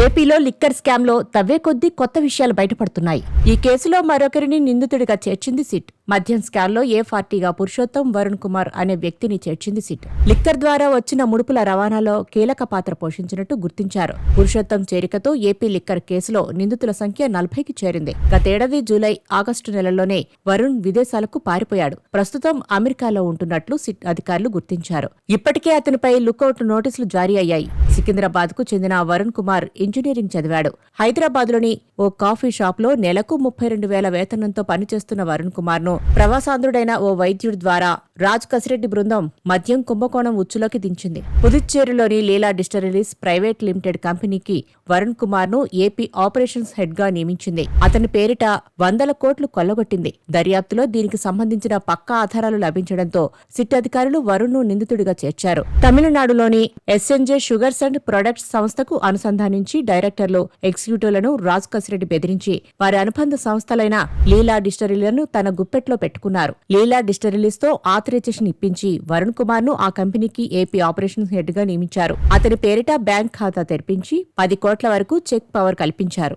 ఏపీలో లిక్కర్ స్కామ్లో తవ్వే కొద్దీ కొత్త విషయాలు బయటపడుతున్నాయి. ఈ కేసులో మరొకరిని నిందితుడిగా చేర్చింది సిట్. మద్యం స్కామ్లో ఏ పార్టీగా పురుషోత్తం వరుణ్ కుమార్ అనే వ్యక్తిని చేర్చింది సిట్. లిక్కర్ ద్వారా వచ్చిన ముడుపుల రవాణాలో కీలక పాత్ర పోషించినట్టు గుర్తించారు. పురుషోత్తం చేరికతో ఏపీ లిక్కర్ కేసులో నిందితుల సంఖ్య నలభైకి చేరింది. గతేడాది జూలై ఆగస్టు నెలల్లోనే వరుణ్ విదేశాలకు పారిపోయాడు. ప్రస్తుతం అమెరికాలో ఉంటున్నట్లు సిట్ అధికారులు గుర్తించారు. ఇప్పటికే అతనిపై లుకౌట్ నోటీసులు జారీ అయ్యాయి. సికింద్రాబాద్కు చెందిన వరుణ్ కుమార్ ఇంజనీరింగ్ చదివాడు. హైదరాబాద్లోని ఓ కాఫీ షాప్లో నెలకు ముప్పై రెండు వేల వేతనంతో పనిచేస్తున్న వరుణ్ కుమార్ను ప్రవాసాంధ్రుడైన ఓ వైద్యుడి ద్వారా రాజ్ కసిరెడ్డి బృందం మద్యం కుంభకోణం ఉచ్చులోకి దించింది. పుదుచ్చేరిలోని లీలా డిస్టరీస్ ప్రైవేట్ లిమిటెడ్ కంపెనీకి వరుణ్ కుమార్ను ఏపీ ఆపరేషన్స్ హెడ్గా నియమించింది. అతని పేరిట వందల కోట్లు కొల్లగొట్టింది. దర్యాప్తులో దీనికి సంబంధించిన పక్కా ఆధారాలు లభించడంతో సిట్ అధికారులు వరుణ్ను నిందితుడిగా చేర్చారు. తమిళనాడులోని ఎస్ఎన్జే షుగర్స్ అండ్ ప్రొడక్ట్స్ సంస్థకు అనుసంధానించి డైరెక్టర్లు ఎగ్జిక్యూటివ్లను రాజ్ కసిరెడ్డి బెదిరించి వారి అనుబంధ సంస్థలైన లీలా డిస్టరీలను తన గుప్పెట్లో పెట్టుకున్నారు. లీలా డిస్టరీస్తో ఆథరైజేషన్ ఇప్పించి వరుణ్ కుమార్ను ఆ కంపెనీకి ఏపీ ఆపరేషన్స్ హెడ్గా నియమించారు. అతని పేరిట బ్యాంక్ ఖాతా తెరిపించి పది కోట్ల వరకు చెక్ పవర్ కల్పించారు.